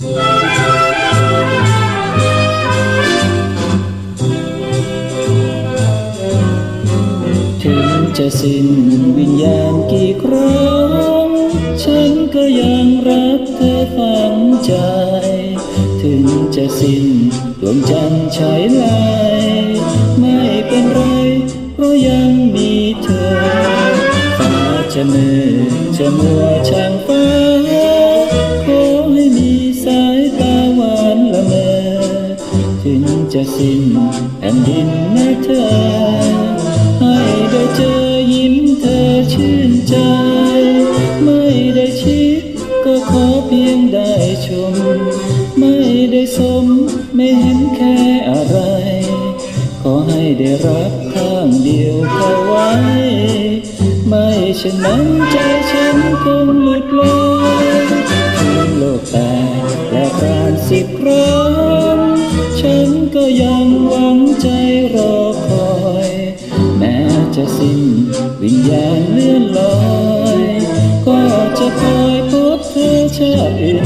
ถึงจะสิ้นวิญญาณกี่ครั้ง ฉันก็ยังรักเธอฝังใจ ถึงจะสิ้นดวงจันทร์ฉายลายไม่เป็นไร เพราะยังมีเธอฟ้าจะมืดจะมัวช่าง จะสิ้นแผ่นดินนะเธอ ให้ได้เจอยิ้มเธอชื่นใจ ไม่ได้ชิดก็ขอเพียงได้ชม ไม่ได้สมไม่เห็นแค่อะไร ขอให้ได้รับข้างเดียวเข้าไว้ ไม่เช่นนั้นใจฉันคงหลุดลอยถึงโลกแตกและปราณสิบครั้งฉันก็ ยังหวังใจรอคอย แม้จะสิ้นวิญญาณเลื่อนลอย ก็จะคอยพบเธอชาติอื่น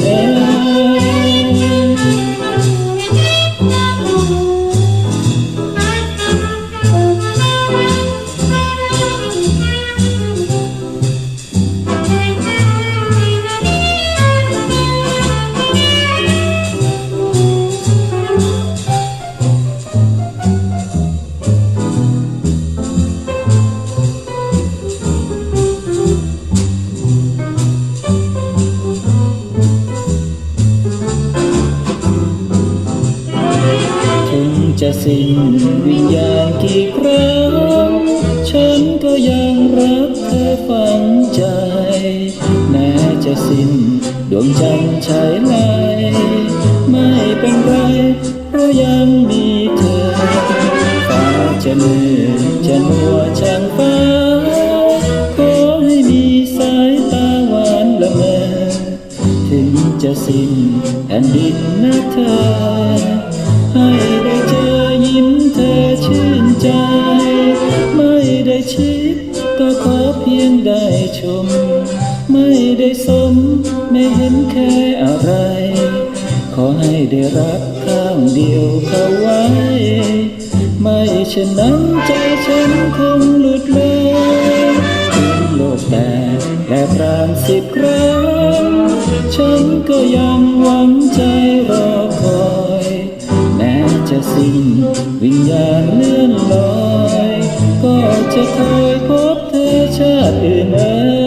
สิ้นวิญญาณกี่ครั้ง ฉันก็ยังรักเธอฝังใจ แม้จะสิ้นดวงจันทร์ฉายลายไม่เป็นไร เพราะยังมีเธอฟ้าจะมืดจะมัวช่างฟ้า ขอให้มีสายตาหวานละเมอถึงจะสิ้นแผ่นดินนะเธอ ให้ได้ ใจ ไม่ได้ชิดก็ขอเพียงได้ชม ไม่ได้สมไม่เห็นแค่อะไร ขอให้ได้รักข้างเดียวเข้าไว้ ไม่เช่นนั้นใจฉันคงหลุดเลอยถึงโลกแตกและปรางสิบคร วิญญาณเลื่อนลอย ก็จะคอยพบเธอชาติอื่นเอ่